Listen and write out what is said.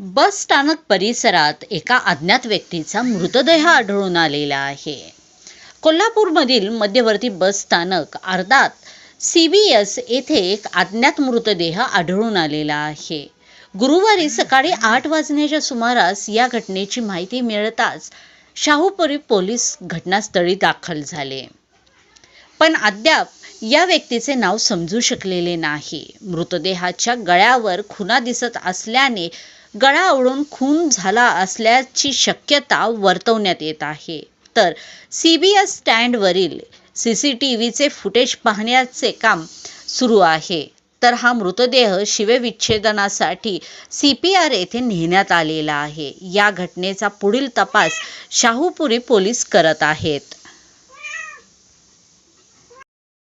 बस स्थानक परिसरात एका अज्ञात व्यक्तीचा मृतदेह आढळून आलेला आहे. कोल्हापूरमधील मध्यवर्ती बस स्थानक अर्धात सी बी एस येथे एक अज्ञात मृतदेह आढळून आलेला आहे. गुरुवारी सकाळी आठ वाजण्याच्या सुमारास या घटनेची माहिती मिळताच शाहूपुरी पोलीस घटनास्थळी दाखल झाले. पण अद्याप या व्यक्तीचे नाव समजू शकलेले नाही. मृतदेहाच्या गळ्यावर खुना दिसत असल्याने गळा आवळून खून झाला असल्याची शक्यता वर्तवण्यात येत आहे. तर सी बी एस स्टँडवरील सी सी टी व्हीचे फुटेज पाहण्याचे काम सुरू आहे. तर हा मृतदेह शिवविच्छेदनासाठी सी पी आर येथे नेण्यात आलेला आहे. या घटनेचा पुढील तपास शाहूपुरी पोलीस करत आहेत.